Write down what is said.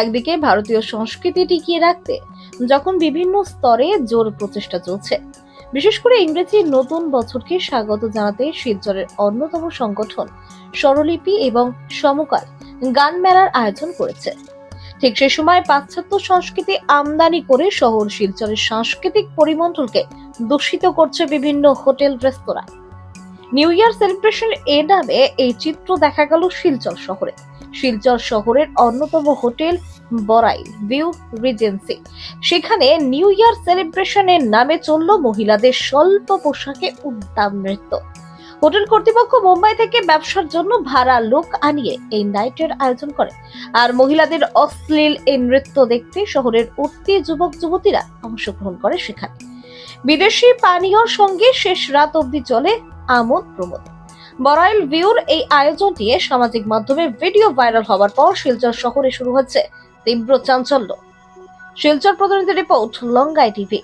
একদিকে ভারতীয় সংস্কৃতি টিকিয়ে রাখতে যখন বিভিন্ন স্তরে জোর প্রচেষ্টা চলছে। বিশেষ করে ইংরেজি নতুন বছরকে স্বাগত জানাতে শিলচরের অন্যতম সংগঠন স্বরলিপি এবং সমকাল গান মেলার আয়োজন করেছে। ঠিক সে সময় পাশ্চাত্য সংস্কৃতি আমদানি করে শহর শিলচরের সাংস্কৃতিক পরিমণ্ডলকে দূষিত করছে বিভিন্ন হোটেল, রেস্তোরাঁ। নিউ ইয়ার সেলিব্রেশন এ নামে এই চিত্র দেখা গেল শিলচর শহরে। শিলচর শহরের অন্যতম হোটেল বরাইল ভিউ রিজেন্সি। সেখানে নিউ ইয়ার সেলিব্রেশনের নামে চলল মহিলাদের স্বল্প পোশাকে উদ্দাম নৃত্য। হোটেল কর্তৃপক্ষ মুম্বাই থেকে ব্যবসার জন্য ভাড়া লোক আনিয়ে এই নাইটের আয়োজন করে। আর মহিলাদের অশ্লীল এই নৃত্য দেখতে শহরের উঠতি যুবক যুবতীরা অংশগ্রহণ করে সেখানে। বিদেশি পানীয়র সঙ্গে শেষ রাত অবধি চলে আমোদ প্রমোদ। বরাইল ভিউর এই আয়োজনটি সামাজিক মাধ্যমে ভিডিও ভাইরাল হওয়ার পর শিলচর শহরে শুরু হচ্ছে তীব্র চাঞ্চল্য। শিলচর প্রতিনিধি রিপোর্ট লঙ্গাই টিভি।